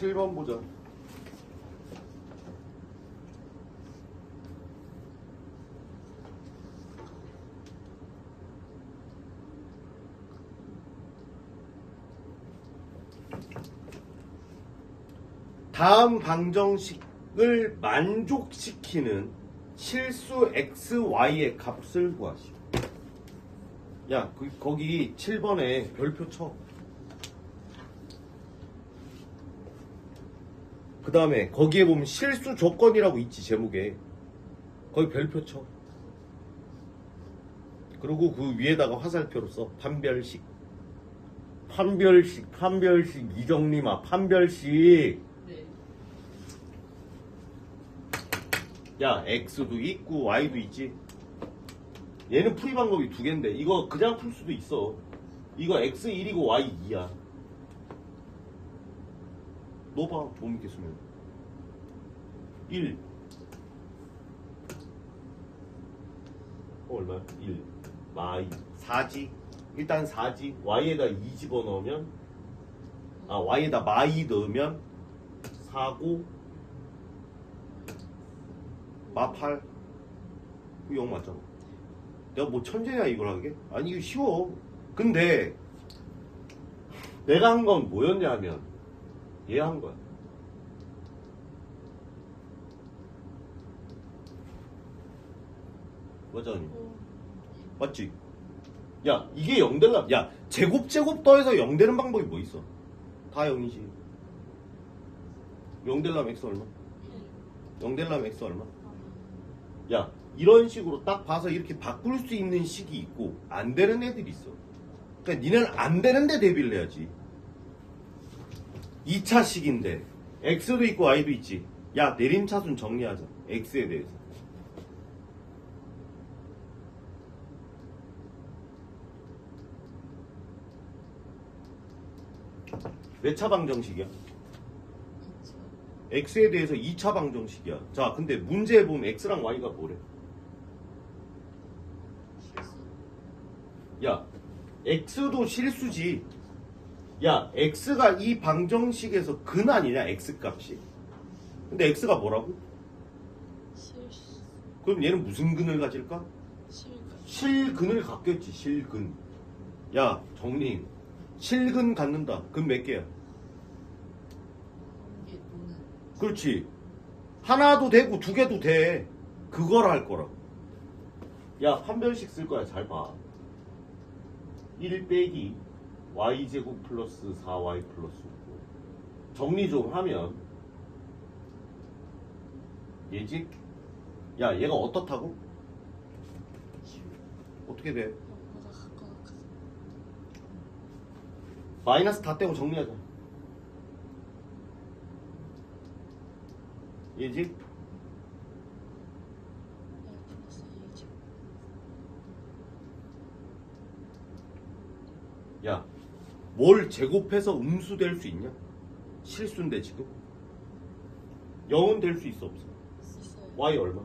7번 보자. 다음 방정식을 만족시키는 실수 x, y의 값을 구하시오. 야, 그, 거기 7번에 별표 쳐. 그 다음에 거기에 보면 실수 조건이라고 있지, 제목에. 거기 별표 쳐. 그리고 그 위에다가 화살표로 써. 판별식. 판별식, 판별식, 이정림아, 판별식. 네. 야, X도 있고 Y도 있지. 얘는 풀이 방법이 두 개인데 이거 그냥 풀 수도 있어. 이거 X1이고 Y2야. 너 봐, 못 믿겠으면. 1. 어, 얼마야? 1. 마이. 4지. 일단 4지. Y에다 2 집어넣으면, 아, Y에다 마이 넣으면 4고, 마팔. 그영 맞잖아. 내가 뭐 천재야 이걸 하게? 아니 이거 쉬워. 근데 내가 한 건 뭐였냐 하 면얘한 거야. 맞잖니? 맞지? 야 이게 0 될라 야 제곱 제곱 더해서 0 되는 방법이 뭐 있어? 다 0이지 0 될라면 x 얼마? 0 될라면 x 얼마? 야 이런 식으로 딱 봐서 이렇게 바꿀 수 있는 식이 있고 안 되는 애들이 있어 그러니까 니는 안 되는데 대비를 해야지 2차 식인데 x도 있고 y도 있지 야 내림차순 정리하자 x에 대해서 몇 차 방정식이야? x에 대해서 2차 방정식이야 자 근데 문제에 보면 x랑 y가 뭐래? 야, x도 실수지. 야, x가 이 방정식에서 근 아니냐, x 값이. 근데 x가 뭐라고? 실수. 그럼 얘는 무슨 근을 가질까? 실근을 갖겠지, 실근. 야, 정님. 실근 갖는다. 근 몇 개야? 이게. 그렇지. 하나도 되고 두 개도 돼. 그걸 할 거라고. 야, 판별식 쓸 거야. 잘 봐. 1 빼기 y제곱 플러스 4y 플러스 5. 정리 좀 하면 얘지? 야, 얘가 어떻다고? 어떻게 돼? 마이너스 다 떼고 정리하자. 얘지? 플러스 2죠. 야, 뭘 제곱해서 음수 될 수 있냐? 실수인데 지금? 0은 될 수 있어 없어? y 얼마?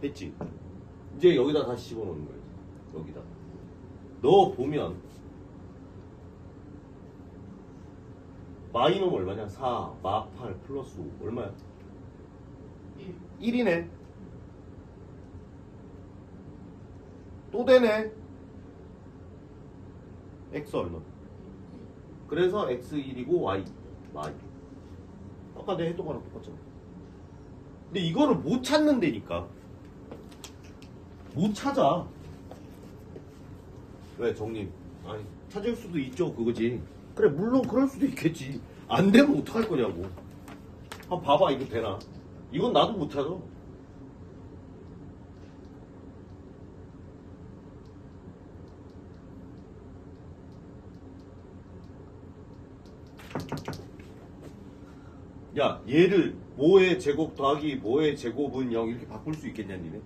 됐지? 이제 여기다 다시 집어넣는 거야. 여기다. 넣어 보면 마이너면 얼마냐? 4, 마 8, 플러스 5 얼마야? 1. 1이네. 또 되네. X 얼마? 그래서 x1이고 y, y. 아까 내가 했던 거랑 똑같잖아. 근데 이거를 못 찾는다니까. 못 찾아. 왜 정님? 아니 찾을 수도 있죠 그거지. 그래 물론 그럴 수도 있겠지. 안 되면 어떡할 거냐고. 한번 봐봐 이거 되나? 이건 나도 못 찾아. 야 얘를 뭐의 제곱 더하기 뭐의 제곱은 0 이렇게 바꿀 수 있겠냐 니네?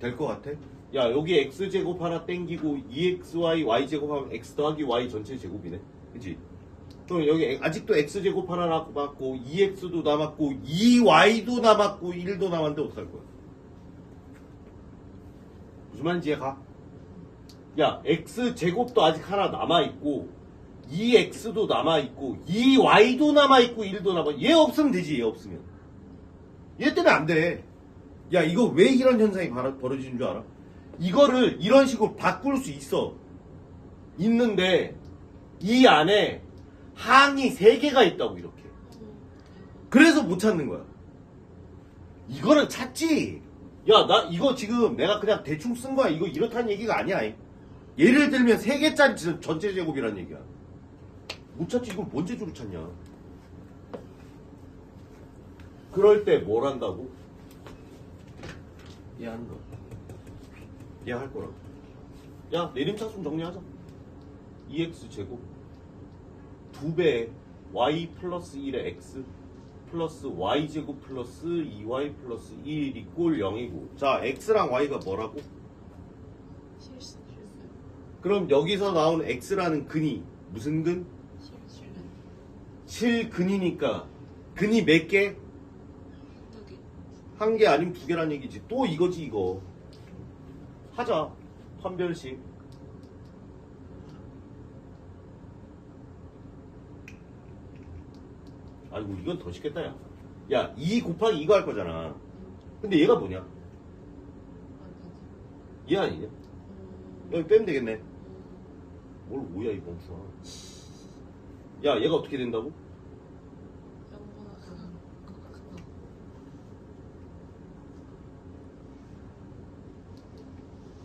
될 것 같아? 야 여기 x제곱 하나 땡기고 2xy y제곱 하면 x 더하기 y 전체 제곱이네 그치? 그럼 여기 아직도 x제곱 하나 남았고 2x도 남았고 2y도 남았고 1도 남았는데 어떡할 거야? 무슨 말인지 가? 야 x제곱도 아직 하나 남아있고 2x도 남아있고 2y도 남아있고 1도 남아 얘 없으면 되지 얘 없으면. 얘 때문에 안돼. 야 이거 왜 이런 현상이 벌어지는 줄 알아? 이거를 이런 식으로 바꿀 수 있어. 있는데 이 안에 항이 3개가 있다고 이렇게. 그래서 못 찾는 거야. 이거는 찾지. 야 나 이거 지금 내가 그냥 대충 쓴 거야. 이거 이렇다는 얘기가 아니야. 예를 들면 3개짜리 전체 제곱이란 얘기야 못 찾지 이걸 뭔 재주로 찾냐 그럴 때 뭘 한다고? 얘 하는 거. 얘할 거라. 야, 내림차순 정리하자. 2x 제곱. 2배 y 플러스 1의 x 플러스 y 제곱 플러스 2y 플러스 1 이꼴 0이고. 자, x랑 y가 뭐라고? 실수 실수 그럼 여기서 나온 x라는 근이 무슨 근? 실수는 7근이니까 근이 몇 개? 한 개 아니면 두 개란 얘기지. 또 이거지 이거. 하자. 판별식. 아이고 이건 더 쉽겠다 야. 야, 2 곱하기 이거 할 거잖아. 근데 얘가 뭐냐? 안얘 아니냐? 여기 빼면 되겠네. 뭘 뭐야 이 멍청아. 야, 얘가 어떻게 된다고?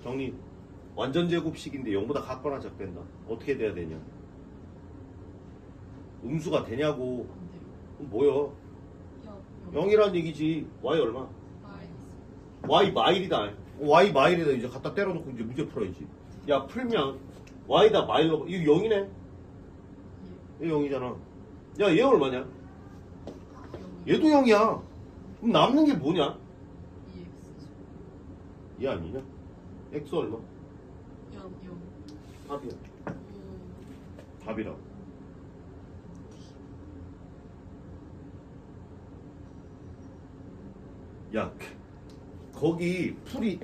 정리. 완전 제곱식인데 0보다 같거나 작된다. 어떻게 돼야 되냐? 음수가 되냐고. 그럼 뭐야? 영 0이란 얘기지. y 얼마? y 마일이다. y 마일이다. 이제 갖다 때려놓고 이제 문제 풀어야지. 야, 풀면 y다 마일로. 이거 0이네. 예얘 0이잖아. 야, 얘 얼마냐? 영 얘도 0이야. 그럼 남는 게 뭐냐? 얘 아니냐? x 얼마? 영영 답이야. 음, 답이라. 야, 거기 풀이